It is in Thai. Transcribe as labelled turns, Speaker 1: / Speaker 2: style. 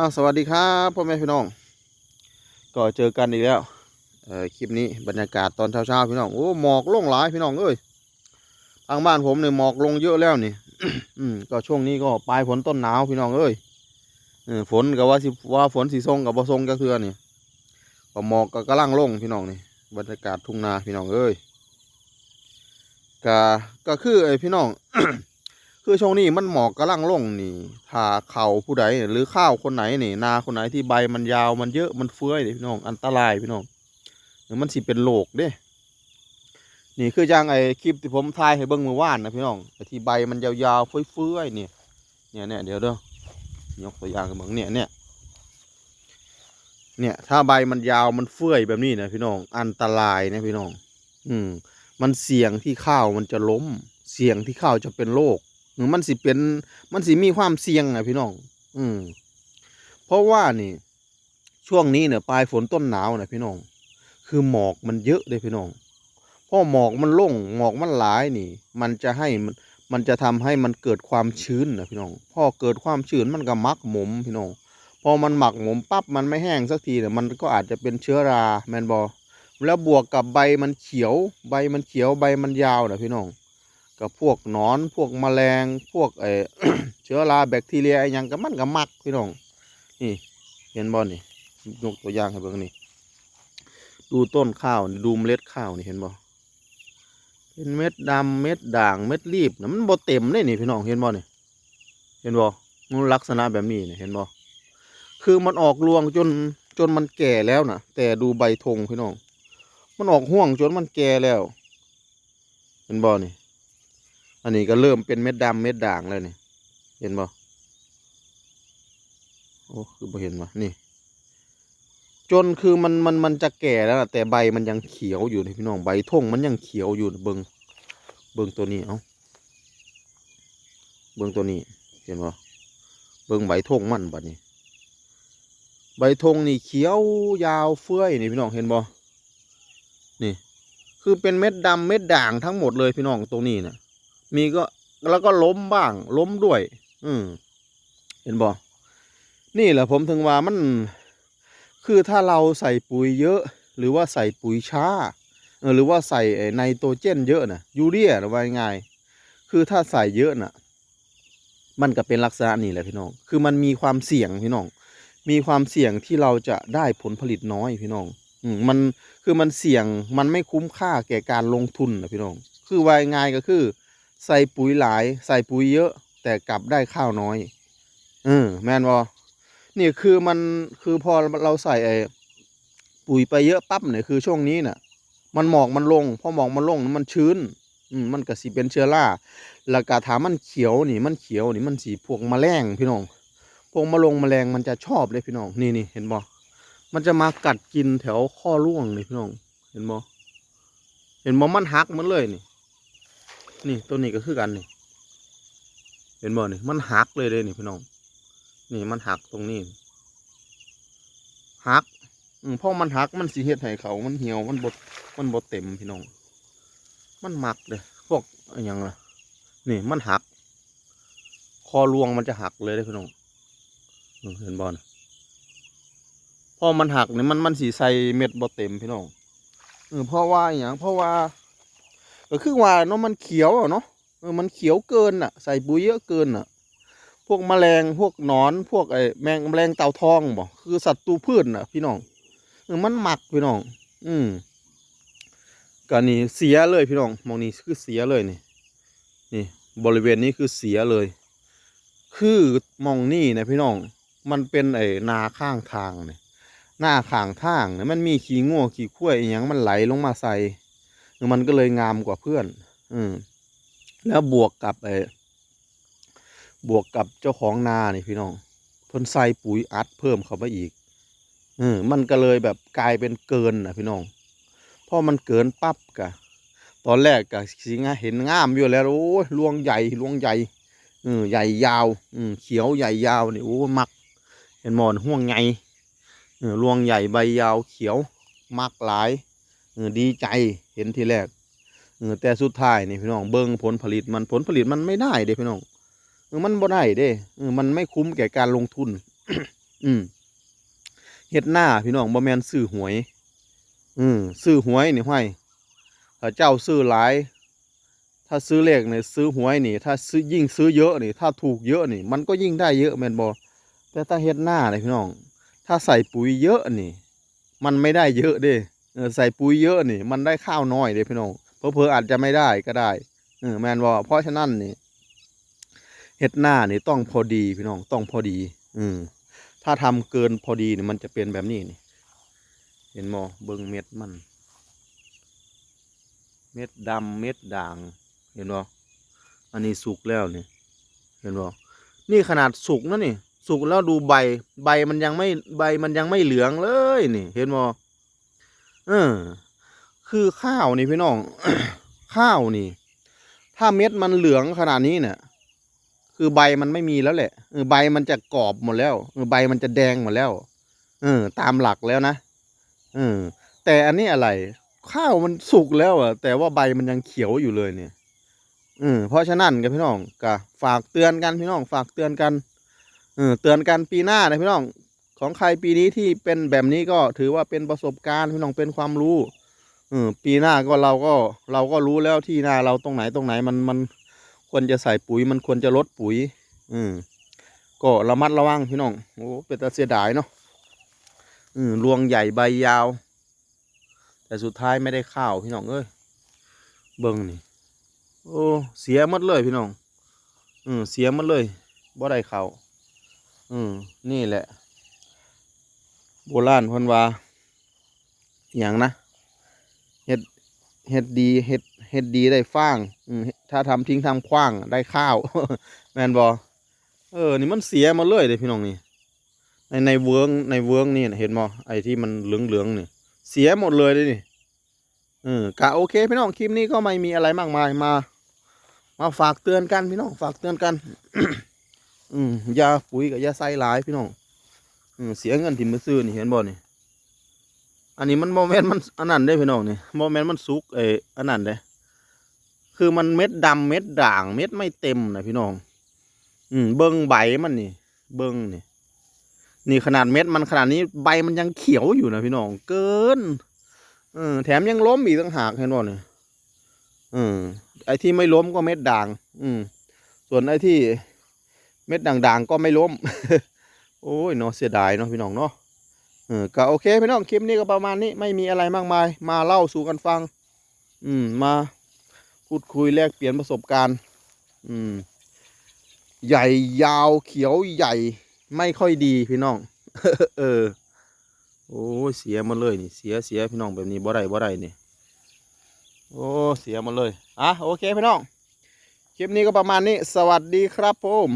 Speaker 1: อ้าวสวัสดีครับพ่อแม่พี่น้อง ก็เจอกันอีกแล้วเออคลิปนี้บรรยากาศตอนเช้าๆพี่น้องโอ้หมอกลงหลายพี่น้องเอ้ยทางบ้านผมเนี่ยหมอกลงเยอะแล้วนี่ อืมก็ช่วงนี้ก็ปลายฝนต้นหนาวพี่น้องเอ้ยเออฝนกับว่าสิว่าฝนสีทรงกับบ่ทรงก็คือนี่ก็หมอกก็กำลังลงพี่น้องนี่บรรยากาศทุ่งนาพี่น้องเอ้ยก็ก็คือไอ้พี่น้อง คือช่วงนี้มันหมอกกำลังลงนี่ถ้าเขาผู้ใดหรือข้าวคนไหนนี่นาคนไหนที่ใบมันยาวมันเยอะมันเฟื้อยนี่พี่น้องอันตรายพี่น้องหรือมันสิเป็นโรคเด้ นี่คือจังไอ้คลิปที่ผมถ่ายให้เบิ่งเมื่อวานนะพี่น้องไอ้ที่ใบมันยาวๆเฟื้อยๆเนี่ยเนี่ยเนี่ยเดี๋ยวเด้อยกตัวอย่างให้เบิ่งเนี่ยเนี่ยเนี่ยถ้าใบมันยาวมันเฟื้อยแบบนี้นะพี่น้อง อันตรายนะพี่น้อง อืม มันเสี่ยงที่ข้าวมันจะล้ม เสี่ยงที่ข้าวจะเป็นโรค มันสิเป็น มันสิมีความเสี่ยงนะพี่น้อง อืม เพราะว่านี่ ช่วงนี้เนี่ยปลายฝนต้นหนาวนะพี่น้อง คือหมอกมันเยอะเลยพี่น้องเพราะหมอกมันลงหมอกมันหลายนี่ มันจะให้มันมันจะทำให้มันเกิดความชื้นนะพี่น้องพอเกิดความชื้นมันก็มักหมมพี่น้องพอมันหมักหมมปั๊บมันไม่แห้งสักทีเนี่ยมันก็อาจจะเป็นเชื้อราแมนบอแล้วบวกกับใบมันเขียว ใบมันเขียวใบมันยาวนะพี่น้อง กับพวกหนอนพวกแมลง พวกเออเชื้อราแบคทีเรียไอยังก็มันก็มักพี่น้องนี่เห็นบ่นี่ยกตัวอย่างให้เบิ่งนี่ดูต้นข้าวดูเมล็ดข้าวนี่เห็นบ่เป็นเม็ดดำเม็ดด่างเม็ดรีบนะมันบ่เต็มเลยนี่พี่น้องเห็นบ่นี่เห็นบ่มันลักษณะแบบนี้นี่เห็นบ่คือมันออกรวงจนจนมันแก่แล้วนะแต่ดูใบธงพี่น้อง มันออกห่วงจนมันแก่แล้ว เห็นบ่นี่ อันนี้ก็เริ่มเป็นเม็ดดำเม็ดด่างแล้วนี่ เห็นบ่โอ้คือบ่เห็นวะนี่ จนคือมันมันมันจะแก่แล้วนะแต่ใบมันยังเขียวอยู่นี่พี่น้องใบทงมันยังเขียวอยู่เบิงเบิงตัวนี้เอาเบิงตัวนี้ เห็นบ่เบิงใบทงมันบัดนี้ ใบทงนี่เขียวยาวเฟื้อยนี่พี่น้องเห็นบ่นี่ คือเป็นเม็ดดำเม็ดด่างทั้งหมดเลยพี่น้องตรงนี้นะ มีก็แล้วก็ล้มบ้าง ล้มด้วย อืมเห็นบ่นี่แหละผมถึงว่ามัน คือถ้าเราใส่ปุ๋ยเยอะ หรือว่าใส่ปุ๋ยช้าหรือว่าใส่ไนโตรเจนเยอะนะยูเรียนะว่าง่ายๆคือถ้าใส่เยอะน่ะ มันก็เป็นลักษณะนี้แหละพี่น้อง คือมันมีความเสี่ยงพี่น้อง มีความเสี่ยงที่เราจะได้ผลผลิตน้อยพี่น้อง อืมมันคือมันเสี่ยงมันไม่คุ้มค่าแก่การลงทุนนะพี่น้อง คือว่าง่ายๆก็คือ ใส่ปุ๋ยหลาย ใส่ปุ๋ยเยอะ แต่กลับได้ข้าวน้อย เออ แม่นบอนี่คือมันคือพอเราใส่ไอ้ปุ๋ยไปเยอะปั๊บเนี่ยคือช่วงนี้น่ะ มันหมอกมันลง พอหมอกมันลงมันชื้น อืมมันก็สิเป็นเชื้อราแล้วก็ถามมันเขียวนี่ มันเขียวนี่มันสีพวกแมลงพี่น้องพวกมะลงแมลงมันจะชอบเลยพี่น้องนี่นี่เห็นบ่มันจะมากัดกินแถวข้อร่วงนี่พี่น้อง เห็นบ่เห็นบ่มันหักมันเลยนี่ นี่ตัวนี้ก็คือกันนี่ เห็นบ่นี่มันหักเลยเลยนี่พี่น้อง นี่มันหักตรงนี้หักอืมพอมันหักมันสิเฮ็ดให้เขา มันเหี่ยวมันบดมันบดเต็มพี่น้อง มันหมักเลยพวกอย่างละนี่มันหัก คอรวงมันจะหักเลยเลยพี่น้องเห็นบอลพอมันหักเนี่ยมันมันสีใสเม็ดบดเต็มพี่น้องเออเพราะว่าอย่างเพราะว่า ก็คือว่าเนาะมันเขียวเนาะเออมันเขียวเกินอะ ใส่ปุ๋ยเยอะเกินอะ พวกแมลงพวกหนอน พวกไอ้แมงแมลงเต่าทองบ่คือสัตว์ตูพืชน่ะ พี่น้องเออมันหมักพี่น้อง อืมก็นี่เสียเลยพี่น้องมองนี่คือเสียเลยนี่ นี่ บริเวณนี้คือเสียเลย คือมองนี่นะพี่น้อง มันเป็นไอ้นาข้างทางเนี่ยหน้าข้างทางเนี่ยมันมีขี้ง่วขี้ข้วยอย่างมันไหลลงมาใส่ มันก็เลยงามกว่าเพื่อน อืมแล้วบวกกับไอ้บวกกับเจ้าของนานี่พี่น้องเพิ่นใส่ปุ๋ยอัดเพิ่มเข้าไปอีกเออมันก็เลยแบบกลายเป็นเกินนะพี่น้องพอมันเกินปั๊บกะ ตอนแรกกะสิงาเห็นงามอยู่แล้วโอ้ยรวงใหญ่รวงใหญ่เออใหญ่ยาวอืมเขียวใหญ่ยาวนี่โอ้มัก เห็นหมอนห่วงไงเออรวงใหญ่ใบยาวเขียวมักหลาย ดีใจเห็นทีแรกเออแต่สุดท้ายนี่พี่น้องเบิ้งผลผลิตมันผลผลิตมันไม่ได้เด้พี่น้องมันบ่ได้เด้อมันไม่คุ้มแก่การลงทุน อืมเฮ็ดหน้าพี่น้องบ่แมนซื้อหวย อืมซื้อหวยนี่ห้อยถ้าเจ้าซื้อหลาย ถ้าซื้อเลขนี่ซื้อหวยนี่ ถ้าซื้อยิ่งซื้อเยอะนี่ ถ้าถูกเยอะนี่ มันก็ยิ่งได้เยอะแม่นบ่แต่ถ้าเฮ็ดหน้านี่พี่น้อง ถ้าใส่ปุ๋ยเยอะนี่ มันไม่ได้เยอะเด้ ใส่ปุ๋ยเยอะนี่มันได้ข้าวน้อยเด้พี่น้องเพอเพอๆอาจจะไม่ได้ก็ได้เออแมนบ่เพราะฉะนั้นนี่เฮ็ดหน้านี่ต้องพอดีพี่น้องต้องพอดี อืมถ้าทำเกินพอดีนี่มันจะเป็นแบบนี้นี่เห็นบ่เบิ่งเม็ดมัน เม็ดดำเม็ดด่าง เห็นบ่อันนี้สุกแล้วนี่เห็นบ่นี่ขนาดสุกนะนี่ สุกแล้วดูใบ ใบมันยังไม่ใบมันยังไม่เหลืองเลยนี่ เห็นบ่ เออ คือข้าวนี่พี่น้อง ข้าวนี่ ถ้าเม็ดมันเหลืองขนาดนี้เนี่ยคือใบมันไม่มีแล้วแหละเออใบมันจะกรอบหมดแล้วเออใบมันจะแดงหมดแล้วเออ ตามหลักแล้วนะเออ แต่อันนี้อะไร ข้าวมันสุกแล้วอะแต่ว่าใบมันยังเขียวอยู่เลยเนี่ยอืมเพราะฉะนั้นกับพี่น้องก็ฝากเตือนกันพี่น้องฝากเตือนกันเออเตือนกันปีหน้านะพี่น้อง ของใครปีนี้ที่เป็นแบบนี้ก็ถือว่าเป็นประสบการณ์พี่น้องเป็นความรู้เออปีหน้าก็เราก็เราก็รู้แล้วที่นาเราตรงไหนตรงไหนมันมันควรจะใส่ปุ๋ยมันควรจะลดปุ๋ย อืมก็ระมัดระวังพี่น้องโอ้เป็นตาเสียดายเนาะอืมรวงใหญ่ใบยาว แต่สุดท้ายไม่ได้ข้าวพี่น้องเอ้ยเบิ่งนี่โอ้เสียหมดเลยพี่น้องอืมเสียหมดเลยบ่ได้ข้าวอืมนี่แหละ โบราณเพิ่นว่าอย่างนะเฮ็ดเฮ็ดดีเฮ็ดเฮ็ดดีได้ฟางอืถ้าทำทิ้งทำขว้างได้ข้าว แมนบ่เออ นี่มันเสียหมาเลยเด้พี่น้องนี่ ในในเวิ้งในเวิ้งนี่เห็นบ่ไอ้ที่มันเหลืองๆนี่เสียหมดเลยเลยนี่เออกะโอเค พี่น้องคลิปนี้ก็ไม่มีอะไรมากมายมา มาฝากเตือนกันพี่น้องฝากเตือนกัน อืมอยาปุ๋ยกับยาใส่หลายพี่น้อง เสียเงินที่มือซื้อนี่เห็นบ่นี่อันนี้มันโมเมนต์มันอันนั้นได้พี่น้องนี่โมเมนต์มันสุกเอออันนั้นเด้คือมันเม็ดดำเม็ดด่างเม็ดไม่เต็มนะพี่น้อง อืมเบิ้งใบมันนี่ เบิ้งนี่ นี่ขนาดเม็ดมันขนาดนี้ใบมันยังเขียวอยู่นะพี่น้อง เกินเออแถมยังล้มอีกต่างหากเห็นบ่เนี่ยอืมไอ้ที่ไม่ล้มก็เม็ดด่าง อืมส่วนไอ้ที่ เม็ดด่างๆก็ไม่ล้ม โอ้ยเนาะเสียดายเนาะพี่น้องเนาะเออก็โอเคพี่น้องคลิปนี้ก็ประมาณนี้ไม่มีอะไรมากมาย มาเล่าสู่กันฟัง อืมมาพูดคุยแลกเปลี่ยนประสบการณ์ อืม ใหญ่ยาวเขียวใหญ่ไม่ค่อยดีพี่น้อง เออ โอ้เสียมาเลยนี่เสียเสียพี่น้องแบบนี้บ่ได้บ่ได้นี่โอ้เสียมาเลยอะโอเคพี่น้องคลิปนี้ก็ประมาณนี้ สวัสดีครับผม